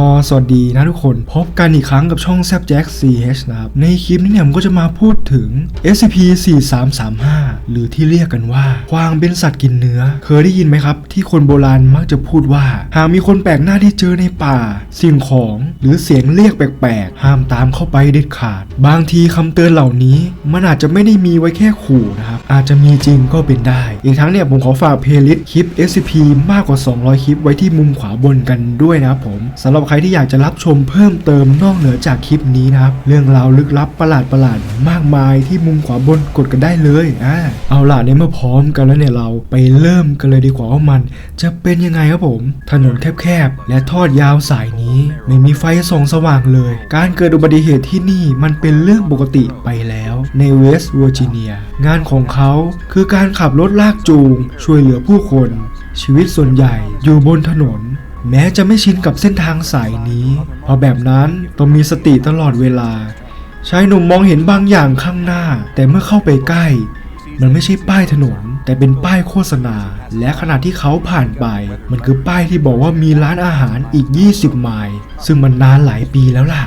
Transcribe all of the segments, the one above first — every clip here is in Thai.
ก็สวัสดีนะทุกคนพบกันอีกครั้งกับช่องแซบแจ็ค CH นะครับ ในคลิปนี้เนี่ยผมก็จะมาพูดถึง SCP 4335 หรือที่เรียกกันว่าควางเป็นสัตว์กินเนื้อ เคยได้ยินไหมครับ ที่คนโบราณมักจะพูดว่า หากมีคนแปลกหน้าที่เจอในป่า สิ่งของ หรือเสียงเรียกแปลกๆ ห้ามตามเข้าไปเด็ดขาด บางทีคำเตือนเหล่านี้ มันอาจจะไม่ได้มีไว้แค่ขู่นะครับ อาจจะมีจริงก็เป็นได้ อีกทั้งเนี่ยผมขอฝากเพลย์ลิสต์คลิป SCP มากกว่า 200 คลิปไว้ที่มุมขวาบนกันด้วยนะครับผมสำหรับใครที่อยากจะรับชมเพิ่มเติมนอกเหนือจากคลิปนี้นะครับเรื่องราวลึกลับประหลาดประหลาดๆมากมายที่มุมขวาบนกดกันได้เลยอ่าเอาล่ะในเมื่อพร้อมกันแล้วเนี่ยเราไปเริ่มกันเลยดีกว่าว่ามัน จะเป็นยังไงครับผม ถนนแคบๆ และทอดยาวสายนี้ ไม่มีไฟส่องสว่างเลย การเกิดอุบัติเหตุที่นี่มันเป็นเรื่องปกติไปแล้ว ในเวสต์เวอร์จิเนีย งานของเขาคือการขับรถลากจูง ช่วยเหลือผู้คน ชีวิตส่วนใหญ่อยู่บนถนนแม้จะไม่ชินกับเส้นทางสายนี้ เพราะแบบนั้นต้องมีสติตลอดเวลาชายหนุ่มมองเห็นบางอย่างข้างหน้า แต่เมื่อเข้าไปใกล้ มันไม่ใช่ป้ายถนน แต่เป็นป้ายโฆษณา และขณะที่เขาผ่านไป มันคือป้ายที่บอกว่ามีร้านอาหารอีก 20 ไมล์ซึ่งมันนานหลายปีแล้วล่ะ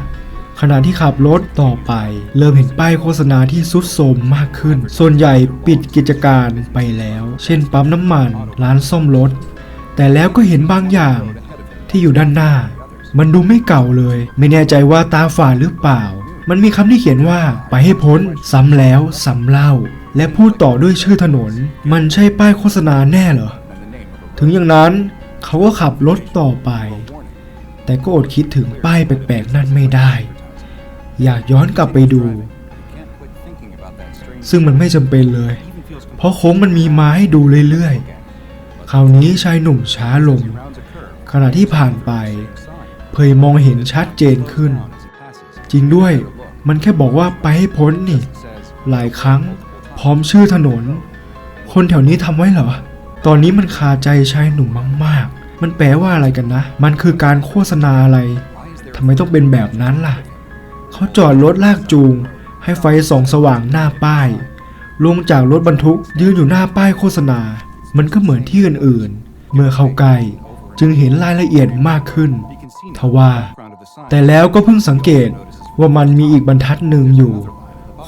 ขณะที่ขับรถต่อไป เริ่มเห็นป้ายโฆษณาที่ซุดโทมมากขึ้น ส่วนใหญ่ปิดกิจการไปแล้ว เช่นปั๊มน้ำมัน ร้านซ่อมรถ แต่แล้วก็เห็นบางอย่างที่อยู่ด้านหน้า มันดูไม่เก่าเลย ไม่แน่ใจว่าตาฝาดหรือเปล่า มันมีคำที่เขียนว่าไปให้พ้นซ้ำแล้วซ้ำเล่า และพูดต่อด้วยชื่อถนน มันใช่ป้ายโฆษณาแน่เหรอ ถึงอย่างนั้นเขาก็ขับรถต่อไป แต่ก็อดคิดถึงป้ายแปลกๆนั่นไม่ได้ อยากย้อนกลับไปดู ซึ่งมันไม่จำเป็นเลย เพราะโค้งมันมีมาให้ดูเรื่อยๆ คราวนี้ชายหนุ่มช้าลง ขณะที่ผ่านไป เผยมองเห็นชัดเจนขึ้น จริงด้วยมันแค่บอกว่าไปให้พ้นนี่ หลายครั้ง พร้อมชื่อถนน คนแถวนี้ทำไว้เหรอ ตอนนี้มันคาใจชายหนุ่มมาก ๆ มันแปลว่าอะไรกันนะ มันคือการโฆษณาอะไรทำไมต้องเป็นแบบนั้นล่ะ เขาจอดรถลากจูง ให้ไฟส่องสว่างหน้าป้าย ลงจากรถบรรทุกยืนอยู่หน้าป้ายโฆษณา มันก็เหมือนที่อื่น ๆ เมื่อเข้าใกล้จึงเห็นรายละเอียดมากขึ้น ทว่า แต่แล้วก็เพิ่งสังเกตว่ามันมีอีกบรรทัดหนึ่งอยู่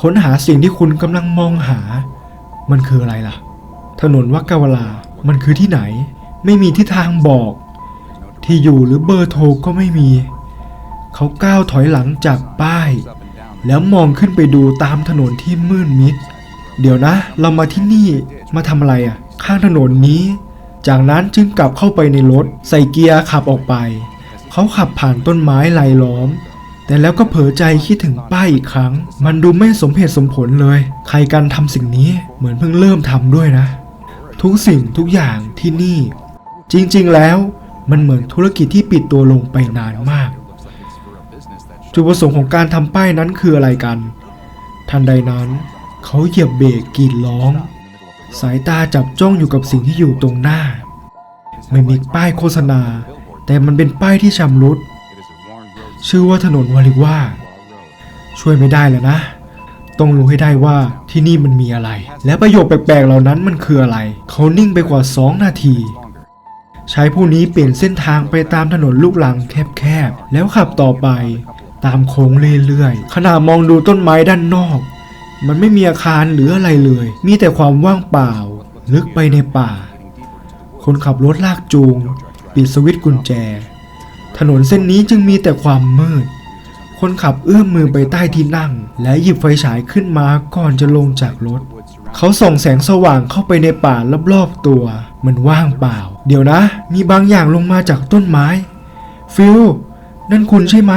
ค้นหาสิ่งที่คุณกำลังมองหา มันคืออะไรล่ะ ถนนวักกาวลา มันคือที่ไหน ไม่มีที่ทางบอก ที่อยู่หรือเบอร์โทรก็ไม่มี เขาก้าวถอยหลังจากป้าย แล้วมองขึ้นไปดูตามถนนที่มืดมิด เดี๋ยวนะ เรามาที่นี่มาทำอะไรอะ่ะ ข้างถนนนี้ จากนั้นจึงกลับเข้าไปในรถ ใส่เกียร์ขับออกไป เขาขับผ่านต้นไม้ลายล้อม แต่แล้วก็เผลอใจคิดถึงป้ายอีกครั้ง มันดูไม่สมเหตุสมผลเลย ใครกันทำสิ่งนี้เหมือนเพิ่งเริ่มทำด้วยนะ ทุกสิ่งทุกอย่างที่นี่ จริงๆแล้วมันเหมือนธุรกิจที่ปิดตัวลงไปนานมาก จุดประสงค์ของการทำป้ายนั้นคืออะไรกัน ทันใดนั้น เขาเหยียบเบรกกรีดร้อง สายตาจับจ้องอยู่กับสิ่งที่อยู่ตรงหน้า ไม่มีป้ายโฆษณา แต่มันเป็นป้ายที่ชำรุด ชื่อว่าถนนวาริว่า ช่วยไม่ได้แล้วนะ ต้องรู้ให้ได้ว่าที่นี่มันมีอะไร และประโยคแปลกๆเหล่านั้นมันคืออะไร เขานิ่งไปกว่า 2 นาที ชายผู้นี้เปลี่ยนเส้นทางไปตามถนนลูกลังแคบๆ แล้วขับต่อไป ตามโค้งเรื่อยๆ ขณะมองดูต้นไม้ด้านนอก มันไม่มีอาคารหรืออะไรเลย มีแต่ความว่างเปล่า ลึกไปในป่า คนขับรถลากจูง ปิดสวิตช์กุญแจ ถนนเส้นนี้จึงมีแต่ความมืด คนขับเอื้อมมือไปใต้ที่นั่ง และหยิบไฟฉายขึ้นมาก่อนจะลงจากรถ เขาส่องแสงสว่างเข้าไปในป่ารอบๆตัว มันว่างเปล่า เดี๋ยวนะ มีบางอย่างลงมาจากต้นไม้ ฟิลนั่นคุณใช่ไหม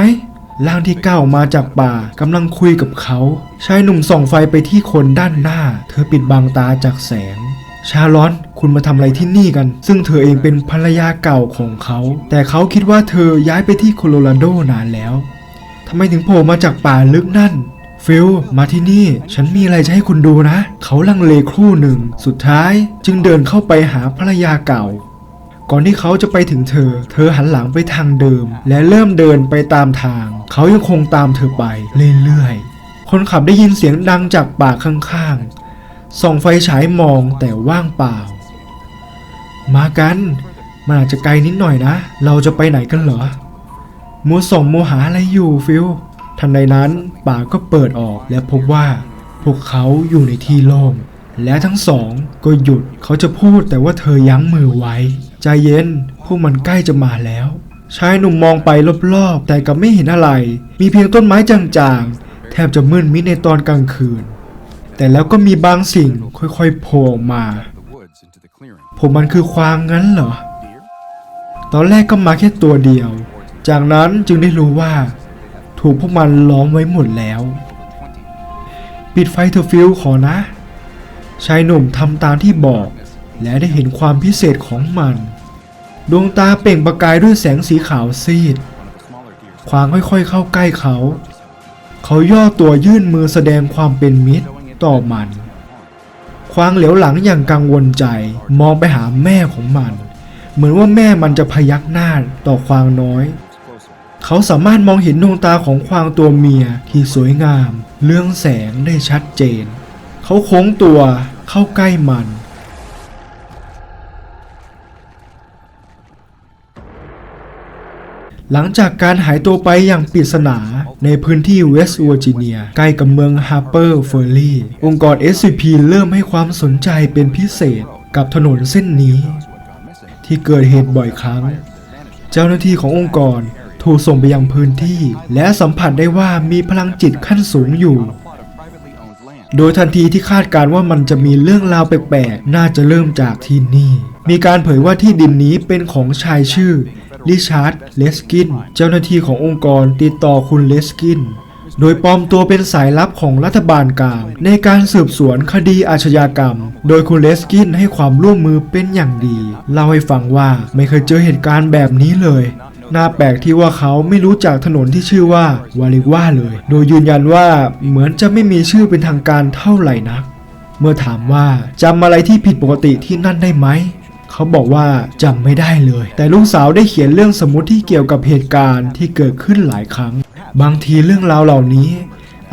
ร่างที่ก้าวมาจากป่ากำลังคุยกับเขา ชายหนุ่มส่องไฟไปที่คนด้านหน้า เธอปิดบังตาจากแสง ชาลอน คุณมาทำอะไรที่นี่กัน ซึ่งเธอเองเป็นภรรยาเก่าของเขา แต่เขาคิดว่าเธอย้ายไปที่โคโลราโดนานแล้วทำไมถึงโผล่มาจากป่าลึกนั่นฟิลมาที่นี่ ฉันมีอะไรจะให้คุณดูนะ เขาลังเลครู่หนึ่ง สุดท้ายจึงเดินเข้าไปหาภรรยาเก่า ก่อนที่เขาจะไปถึงเธอ เธอหันหลังไปทางเดิม และเริ่มเดินไปตามทาง เขายังคงตามเธอไปเรื่อยๆ คนขับได้ยินเสียงดังจากป่าข้างๆ ส่องไฟฉายมองแต่ว่างเปล่า มากัน มันอาจจะไกลนิดหน่อยนะ เราจะไปไหนกันเหรอมัวส่งโมวหาอะไรอยู่ฟิลทันใดนั้นปากก็เปิดออกและพบว่า พวกเขาอยู่ในที่โล่งและทั้งสองก็หยุดเขาจะพูดแต่ว่าเธอยั้งมือไว้ ใจเย็น พวกมันใกล้จะมาแล้วชายหนุ่มมองไปรอบๆ แต่กลับไม่เห็นอะไร มีเพียงต้นไม้จางๆ แทบจะมืดมิดในตอนกลางคืน แต่แล้วก็มีบางสิ่งค่อยๆโผล่ออกมา มมันคือควางงั้นเหรอ ตอนแรกก็มาแค่ตัวเดียว จากนั้นจึงได้รู้ว่า ถูกพวกมันล้อมไว้หมดแล้ว ปิดไฟเถอฟิลขอนะ ชายหนุ่มทำตามที่บอก และได้เห็นความพิเศษของมัน ดวงตาเปล่งประกายด้วยแสงสีขาวซีด ควางค่อยๆเข้าใกล้เขา เขาย่อตัวยื่นมือแสดงความเป็นมิตรต่อมัน ควางเหลียวหลังอย่างกังวลใจ มองไปหาแม่ของมัน เหมือนว่าแม่มันจะพยักหน้าต่อควางน้อย เขาสามารถมองเห็นดวงตาของควางตัวเมียที่สวยงาม เรื่องแสงได้ชัดเจน เขาโค้งตัวเข้าใกล้มัน หลังจากการหายตัวไปอย่างปริศนาในพื้นที่เวสต์เวอร์จิเนีย ใกล้กับเมืองฮาร์เปอร์เฟอร์ลีองค์กร SCP เริ่มให้ความสนใจเป็นพิเศษกับถนนเส้นนี้ ที่เกิดเหตุบ่อยครั้ง เจ้าหน้าที่ขององค์กรถูกส่งไปยังพื้นที่ และสัมผัสได้ว่ามีพลังจิตขั้นสูงอยู่ โดยทันทีที่คาดการณ์ว่ามันจะมีเรื่องราวแปลกๆ น่าจะเริ่มจากที่นี่ มีการเผยว่าที่ดินนี้เป็นของชายชื่อ ริชาร์ด เลสกิน เจ้าหน้าที่ขององค์กรติดต่อคุณเลสกิน โดยปลอมตัวเป็นสายลับของรัฐบาลกลาง ในการสืบสวนคดีอาชญากรรม โดยคุณเลสกินให้ความร่วมมือเป็นอย่างดี เล่าให้ฟังว่าไม่เคยเจอเหตุการณ์แบบนี้เลยน่าแปลกที่ว่าเขาไม่รู้จักถนนที่ชื่อว่าวาลิว่าเลย โดยยืนยันว่าเหมือนจะไม่มีชื่อเป็นทางการเท่าไหร่นัก เมื่อถามว่าจำอะไรที่ผิดปกติที่นั่นได้ไหม เขาบอกว่าจำไม่ได้เลย แต่ลูกสาวได้เขียนเรื่องสมมติที่เกี่ยวกับเหตุการณ์ที่เกิดขึ้นหลายครั้ง บางทีเรื่องราวเหล่านี้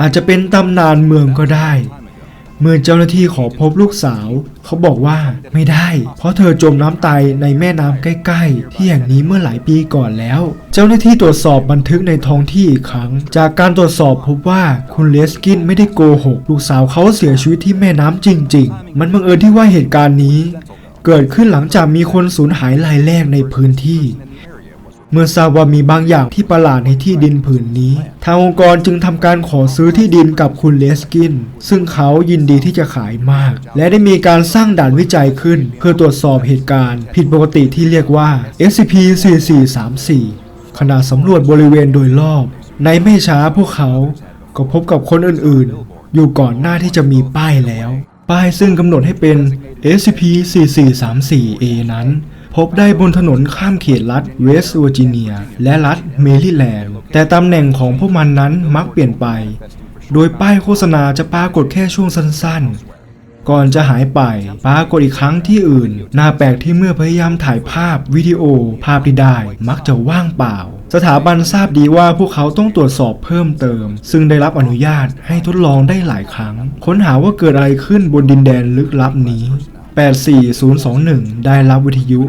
อาจจะเป็นตำนานเมืองก็ได้ เมื่อเจ้าหน้าที่ขอพบลูกสาว เขาบอกว่าไม่ได้ เพราะเธอจมน้ำตายในแม่น้ำใกล้ ๆ ที่แห่งนี้เมื่อหลายปีก่อนแล้ว เจ้าหน้าที่ตรวจสอบบันทึกในท้องที่อีกครั้ง จากการตรวจสอบพบว่าคุณเลสกินไม่ได้โกหกลูกสาวเขาเสียชีวิตที่แม่น้ำจริง ๆ มันบังเอิญที่ว่าเหตุการณ์นี้ เกิดขึ้นหลังจากมีคนสูญหายรายแรกในพื้นที่ เมื่อทราบว่ามีบางอย่างที่ประหลาดในที่ดินผืนนี้ ทางองค์กรจึงทำการขอซื้อที่ดินกับคุณเลสกิน ซึ่งเขายินดีที่จะขายมาก และได้มีการสร้างด่านวิจัยขึ้น เพื่อตรวจสอบเหตุการณ์ ผิดปกติที่เรียกว่า SCP-4434 ขณะสำรวจบริเวณโดยรอบ ในไม่ช้าพวกเขาก็พบกับคนอื่นๆ อยู่ก่อนหน้าที่จะมีป้ายแล้ว ป้ายซึ่งกำหนดให้เป็น SCP-4434A นั้น พบได้บนถนนข้ามเขตรัฐเวสต์เวอร์จิเนีย และรัฐเมริแลนด์แต่ตำแหน่งของพวกมันนั้นมักเปลี่ยนไป โดยป้ายโฆษณาจะปรากฏแค่ช่วงสั้นๆ ก่อนจะหายไปปรากฏอีกครั้งที่อื่น น่าแปลกที่เมื่อพยายามถ่ายภาพวิดีโอ ภาพที่ได้มักจะว่างเปล่า สถาบันทราบดีว่าพวกเขาต้องตรวจสอบเพิ่มเติม ซึ่งได้รับอนุญาตให้ทดลองได้หลายครั้ง ค้นหาว่าเกิดอะไรขึ้นบนดินแดนลึกลับนี้ 84021 ได้รับวิทยุ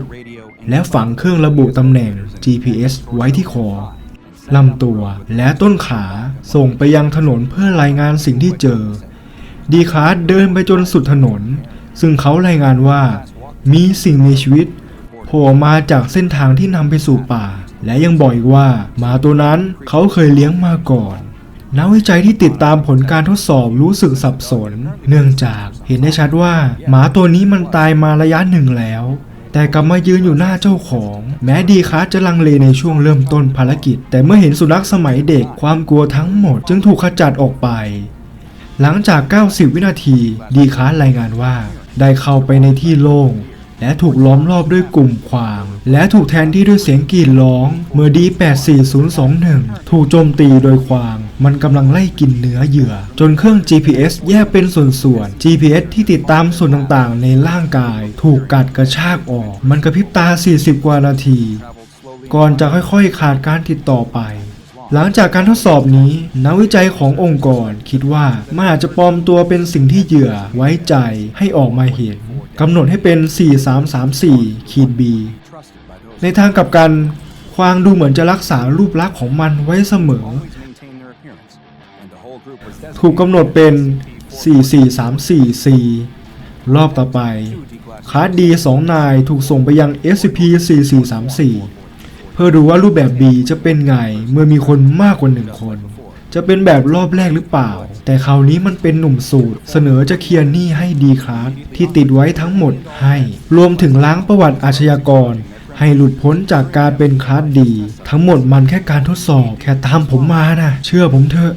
และฝังเครื่องระบุตำแหน่ง GPS ไว้ที่คอลำตัวและต้นขาส่งไปยังถนนเพื่อรายงานสิ่งที่เจอ ดีคาร์ดเดินไปจนสุดถนน ซึ่งเขารายงานว่า มีสิ่งมีชีวิตโผล่มาจากเส้นทางที่นำไปสู่ป่า และยังบอกอีกว่าหมาตัวนั้นเขาเคยเลี้ยงมาก่อนนักวิจัยที่ติดตามผลการทดสอบรู้สึกสับสน เนื่องจากเห็นได้ชัดว่าหมาตัวนี้มันตายมาระยะหนึ่งแล้ว แต่กลับมายืนอยู่หน้าเจ้าของ แม้ดีคาร์จะลังเลในช่วงเริ่มต้นภารกิจ แต่เมื่อเห็นสุนัขสมัยเด็กความกลัวทั้งหมด จึงถูกขจัดออกไป หลังจาก 90 วินาที ดีคาร์รายงานว่า ได้เข้าไปในที่โล่ง และถูกล้อมรอบด้วยกลุ่มควาง และถูกแทนที่ด้วยเสียงกรีดร้อง เมื่อดี 84021 ถูกโจมตีโดยควาง มันกำลังไล่กินเนื้อเหยื่อ จนเครื่อง GPS แยกเป็นส่วนๆ GPS ที่ติดตามส่วนต่างๆ ในร่างกาย ถูกกัดกระชากออก มันกระพริบตา 40 กว่านาที ก่อนจะค่อยๆ ขาดการติดต่อไป หลังจากการทดสอบนี้ นักวิจัยขององค์กรคิดว่ามันอาจจะปลอมตัวเป็นสิ่งที่เหยื่อไว้ใจให้ออกมาเห็นกำหนดให้เป็น 4334ขีด B ในทางกลับกันควางดูเหมือนจะรักษารูปลักษณ์ของมันไว้เสมอ ถูกกำหนดเป็น 4434รอบต่อไปคาร์ดดีสองนายถูกส่งไปยัง SCP-4434 เพื่อดูว่ารูปแบบ B จะเป็นไงเมื่อมีคนมากกว่าหนึ่งคน จะเป็นแบบรอบแรกหรือเปล่า แต่คราวนี้มันเป็นหนุ่มสูตร เสนอจะเคลียร์หนี้ให้ดีคลาสที่ติดไว้ทั้งหมดให้ รวมถึงล้างประวัติอาชญากร ให้หลุดพ้นจากการเป็นคลาสดี ทั้งหมดมันแค่การทดสอบ แค่ตามผมมานะเชื่อผมเถอะ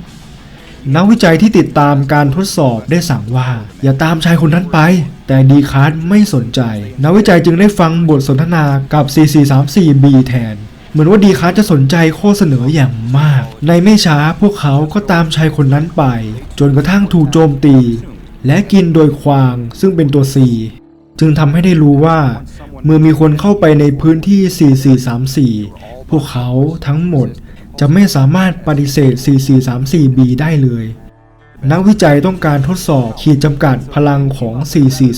นักวิจัยที่ติดตามการทดสอบได้สั่งว่า อย่าตามชายคนนั้นไป แต่ดีคาร์ดไม่สนใจ นักวิจัยจึงได้ฟังบทสนทนากับ 4434B แทน เหมือนว่าดีคาจะสนใจข้อเสนออย่างมาก ในไม่ช้าพวกเขาก็ตามชายคนนั้นไป จนกระทั่งถูกโจมตี และกินโดยควางซึ่งเป็นตัว C จึงทำให้ได้รู้ว่า เมื่อมีคนเข้าไปในพื้นที่ 4434 พวกเขาทั้งหมดจะไม่สามารถปฏิเสธ 4434B ได้เลย นักวิจัยต้องการทดสอบขีดจำกัดพลังของ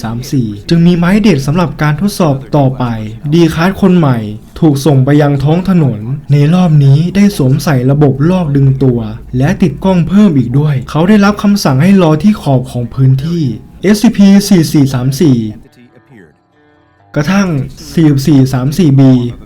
4434 จึงมีไม้เด็ดสำหรับการทดสอบต่อไป ดีคาร์ดคนใหม่ ถูกส่งไปยังท้องถนน ในรอบนี้ได้สวมใส่ระบบลอกดึงตัว และติดกล้องเพิ่มอีกด้วย เขาได้รับคำสั่งให้รอที่ขอบของพื้นที่ SCP-4434 กระทั่ง 4434B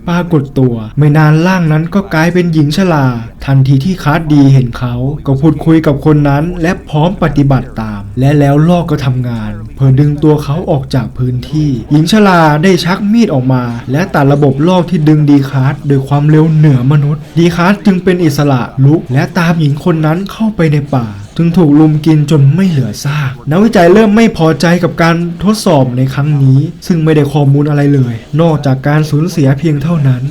ปรากฏตัว ไม่นานร่างนั้นก็กลายเป็นหญิงชรา ทันทีที่คาร์ดดีเห็นเขา ก็พูดคุยกับคนนั้น และพร้อมปฏิบัติตาม และแล้วลอกก็ทำงาน เพื่อดึงตัวเขาออกจากพื้นที่ หญิงชราได้ชักมีดออกมา และตัดระบบลอกที่ดึงดีคาร์ดโดยความเร็วเหนือมนุษย์ ดีคาร์ดจึงเป็นอิสระลุกและตามหญิงคนนั้นเข้าไปในป่า ถึงถูกลุมกินจนไม่เหลือซากนักวิจัยเริ่มไม่พอใจกับการทดสอบในครั้งนี้ ซึ่งไม่ได้ข้อมูลอะไรเลย นอกจากการสูญเสียเพียงเท่านั้น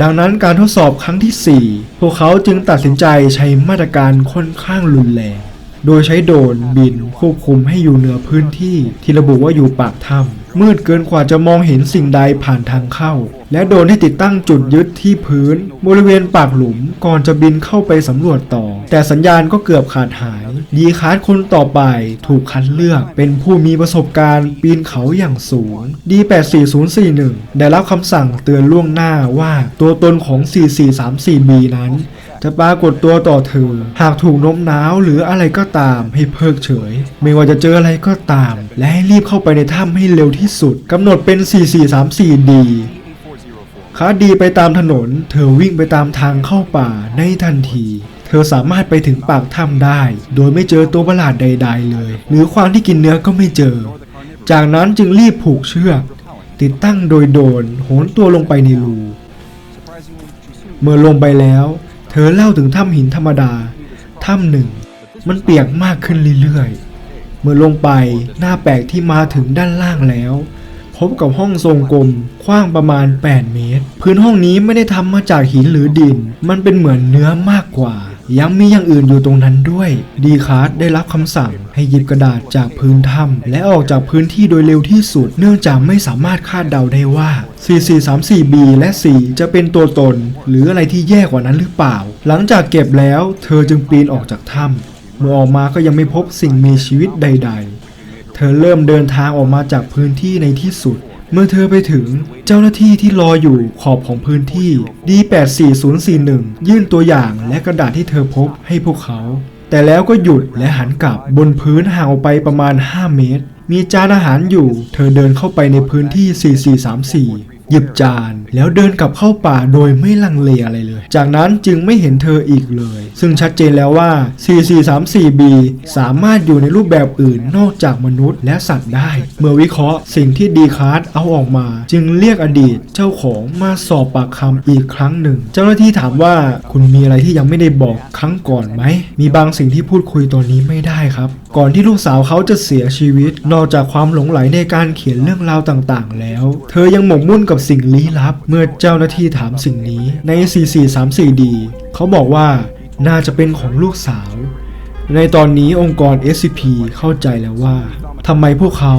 ดังนั้นการทดสอบครั้งที่ 4 พวกเขาจึงตัดสินใจใช้มาตรการค่อนข้างรุนแรงโดยใช้โดรนบินควบคุมให้อยู่เหนือพื้นที่ที่ระบุว่าอยู่ปากถ้ำ มืดเกินกว่าจะมองเห็นสิ่งใดผ่านทางเข้า และโดนให้ติดตั้งจุดยึดที่พื้น บริเวณปากหลุมก่อนจะบินเข้าไปสำรวจต่อ แต่สัญญาณก็เกือบขาดหายดีคาร์ดคนต่อไปถูกคัดเลือก เป็นผู้มีประสบการณ์ปีนเขาอย่างสูง D84041 ได้รับคำสั่งเตือนล่วงหน้าว่าตัวตนของ 4434B นั้นจะปรากฏตัวต่อเธอ หากถูกโน้มน้าวหรืออะไรก็ตามให้เพิกเฉย ไม่ว่าจะเจออะไรก็ตาม และให้รีบเข้าไปในถ้ำให้เร็วที่สุดกำหนดเป็น 4434D คาดีไปตามถนน เธอวิ่งไปตามทางเข้าป่าในทันที เธอสามารถไปถึงปากถ้ำได้ โดยไม่เจอตัวประหลาดใด ๆ เลย หรือควางที่กินเนื้อก็ไม่เจอ จากนั้นจึงรีบผูกเชือกติดตั้งโดยโดนโหนตัวลงไปในรูเมื่อลงไปแล้ว เธอเล่าถึงถ้ำหินธรรมดา ถ้ำหนึ่ง มันเปียกมากขึ้นเรื่อยๆ เมื่อลงไปหน้าแปลกที่มาถึงด้านล่างแล้ว พบกับห้องทรงกลมกว้างประมาณ 8 เมตร พื้นห้องนี้ไม่ได้ทำมาจากหินหรือดิน มันเป็นเหมือนเนื้อมากกว่า ยังมีอย่างอื่นอยู่ตรงนั้นด้วย ดีคาร์ดได้รับคำสั่งให้หยิบกระดาษจากพื้นถ้ำและออกจากพื้นที่โดยเร็วที่สุด เนื่องจากไม่สามารถคาดเดาได้ว่า 4434B และ 4 จะเป็นตัวตน หรืออะไรที่แย่กว่านั้นหรือเปล่า หลังจากเก็บแล้ว เธอจึงปีนออกจากถ้ำ เมื่อออกมาก็ยังไม่พบสิ่งมีชีวิตใด ๆ เธอเริ่มเดินทางออกมาจากพื้นที่ในที่สุด เมื่อเธอไปถึงเจ้าหน้าที่ที่รออยู่ขอบของพื้นที่ D84041 ยื่นตัวอย่างและกระดาษที่เธอพบให้พวกเขา แต่แล้วก็หยุดและหันกลับบนพื้นห่างออกไปประมาณ 5 เมตร มีจานอาหารอยู่ เธอเดินเข้าไปในพื้นที่ 4434 หยิบจาน แล้วเดินกลับเข้าป่าโดยไม่ลังเลอะไรเลย จากนั้นจึงไม่เห็นเธออีกเลย ซึ่งชัดเจนแล้วว่า 4434B สามารถอยู่ในรูปแบบอื่นนอกจากมนุษย์และสัตว์ได้ เมื่อวิเคราะห์สิ่งที่ดีคาร์ดเอาออกมา จึงเรียกอดีตเจ้าของมาสอบปากคำอีกครั้งหนึ่ง เจ้าหน้าที่ถามว่าคุณมีอะไรที่ยังไม่ได้บอกครั้งก่อนไหม มีบางสิ่งที่พูดคุยตอนนี้ไม่ได้ครับ ก่อนที่ลูกสาวเขาจะเสียชีวิต นอกจากความหลงไหลในการเขียนเรื่องราวต่างๆ แล้ว เธอยังหมกมุ่นกับสิ่งลี้ลับ เมื่อเจ้าหน้าที่ถามสิ่งนี้ใน 4434D เขาบอกว่าน่าจะเป็นของลูกสาว ในตอนนี้องค์กร SCP เข้าใจแล้วว่าทำไมพวกเขา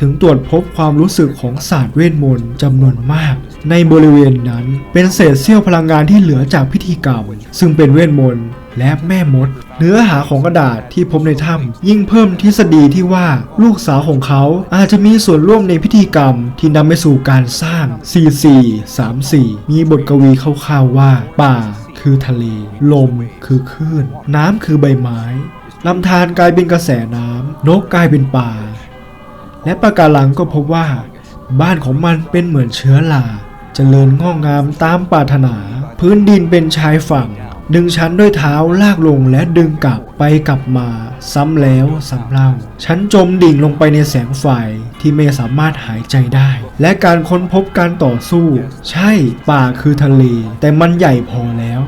ถึงตรวจพบความรู้สึกของศาสตร์เวทมนต์จำนวนมาก ในบริเวณนั้นเป็นเศษเสี้ยวพลังงานที่เหลือจากพิธีกรรมซึ่งเป็นเวทมนต์ และแม่มด เนื้อหาของกระดาษที่พบในถ้ำยิ่งเพิ่มทฤษฎีที่ว่าลูกสาวของเขาอาจจะมีส่วนร่วมในพิธีกรรมที่นำไปสู่การสร้าง 4434 มีบทกวีคร่าวๆว่า ป่าคือทะเล ลมคือคลื่น น้ำคือใบไม้ลำธารกลายเป็นกระแสน้ำนกกลายเป็นป่า และปะการังก็พบว่า บ้านของมันเป็นเหมือนเชื้อราเจริญงอกงามตามปรารถนา พื้นดินเป็นชายฝั่ง ดึงฉันด้วยเท้าลากลงและดึงกลับไปกลับมา ซ้ำแล้วซ้ำเล่า ฉันจมดิ่งลงไปในแสงไฟที่ไม่สามารถหายใจได้ และการค้นพบการต่อสู้ ใช่ป่าคือทะเล แต่มันใหญ่พอแล้ว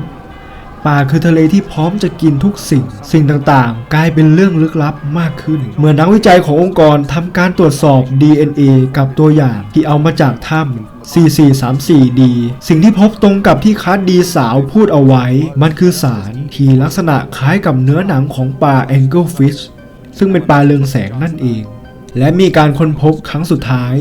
ป่าคือทะเลที่พร้อมจะกินทุกสิ่ง สิ่งต่างๆ กลายเป็นเรื่องลึกลับมากขึ้น เมื่อนักวิจัยขององค์กรทำการตรวจสอบ DNA กับตัวอย่างที่เอามาจากถ้ำ 4434D สิ่งที่พบตรงกับที่คัดดีสาวพูดเอาไว้ มันคือสารที่ลักษณะคล้ายกับเนื้อหนังของปลา Anglefish ซึ่งเป็นปลาเรืองแสงนั่นเอง และมีการค้นพบครั้งสุดท้าย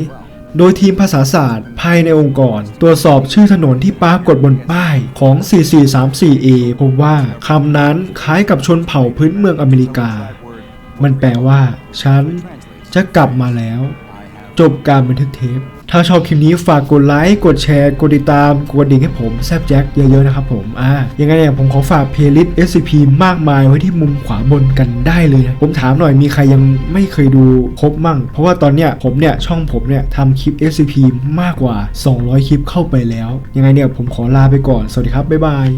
โดยทีมภาษาศาสตร์ภายในองค์กร ตรวจสอบชื่อถนนที่ปรากฏบนป้ายของ 4434A พบว่าคำนั้นคล้ายกับชนเผ่าพื้นเมืองอเมริกา มันแปลว่า ฉันจะกลับมาแล้ว จบการบันทึกเทป ถ้าชอบคลิปนี้ฝากกดไลค์กดแชร์กดติดตามกดกระดิ่งให้ผมแซบแจ็คเยอะๆนะครับผมอ่ายังไงเนี่ยผมขอฝากเพลย์ลิสต์ SCP มากมายไว้ที่มุมขวาบนกันได้เลยนะผมถามหน่อยมีใครยังไม่เคยดูครบมั่ง เพราะว่าตอนเนี้ยผมเนี่ยช่องผมเนี่ยทำคลิป SCP มากกว่า 200 คลิปเข้าไปแล้ว ยังไงเนี่ยผมขอลาไปก่อน สวัสดีครับ บ๊ายบาย